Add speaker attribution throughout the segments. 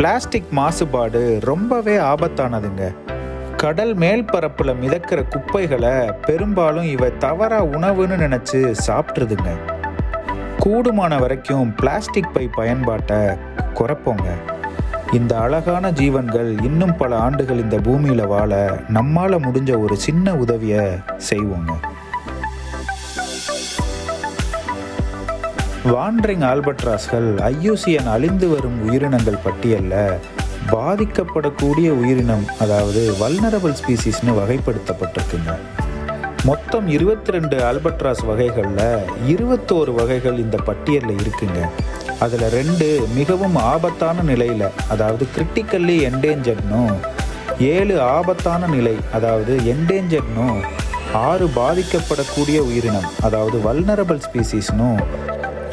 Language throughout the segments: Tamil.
Speaker 1: பிளாஸ்டிக் மாசுபாடு ரொம்பவே ஆபத்தானதுங்க. கடல் மேல்பரப்பில் மிதக்கிற குப்பைகளை பெரும்பாலும் இவை தவறா உணவுன்னு நினச்சி சாப்பிட்ருதுங்க கூடுமான வரைக்கும் பிளாஸ்டிக் பை பயன்பாட்டை குறைப்போங்க. இந்த அழகான ஜீவன்கள் இன்னும் பல ஆண்டுகள் இந்த பூமியில் வாழ நம்மால் முடிஞ்ச ஒரு சின்ன உதவியை செய்வோங்க. வாண்டரிங் ஆல்பட்ராஸ்கள் ஐயூசிஎன் அழிந்து வரும் உயிரினங்கள் பட்டியலில். பாதிக்கப்படக்கூடிய உயிரினம் அதாவது வல்னரபிள் ஸ்பீசிஸ்னு வகைப்படுத்தப்பட்டிருக்குங்க. மொத்தம் இருபத்தி ரெண்டு ஆல்பட்ராஸ் வகைகளில் இருபத்தோரு வகைகள் இந்த பட்டியலில் இருக்குங்க. அதில் ரெண்டு மிகவும் ஆபத்தான நிலையில் அதாவது கிரிட்டிக்கல்லி என்டேஞ்சர்னும் ஏழு ஆபத்தான நிலை அதாவது என்டேஞ்சர்னும் ஆறு பாதிக்கப்படக்கூடிய உயிரினம் அதாவது வல்னரபிள் ஸ்பீசிஸ்னும்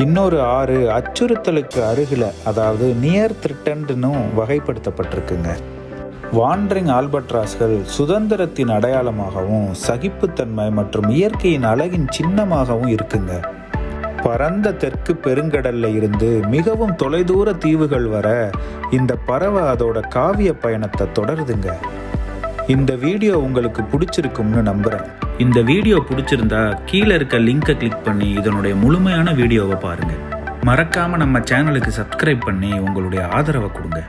Speaker 1: இன்னொரு ஆறு அச்சுறுத்தலுக்கு அருகில் அதாவது நியர் த்ரிட்டன்ட்னும் வகைப்படுத்தப்பட்டிருக்குங்க. வாண்டரிங் ஆல்பட்ராஸ்கள் சுதந்திரத்தின் அடையாளமாகவும் சகிப்புத்தன்மை மற்றும் இயற்கையின் அழகின் சின்னமாகவும் இருக்குங்க. பரந்த தெற்கு பெருங்கடல்ல இருந்து மிகவும் தொலைதூர தீவுகள் வர இந்த பறவை அதோட காவிய பயணத்தை தொடருதுங்க. இந்த வீடியோ உங்களுக்கு பிடிச்சிருக்கும்னு நம்புகிறேன்
Speaker 2: இந்த வீடியோ பிடிச்சிருந்தா கீழே இருக்க லிங்கை கிளிக் பண்ணி இதனுடைய முழுமையான வீடியோவை பாருங்கள் மறக்காமல் நம்ம சேனலுக்கு சப்ஸ்கிரைப் பண்ணி உங்களுடைய ஆதரவை கொடுங்க.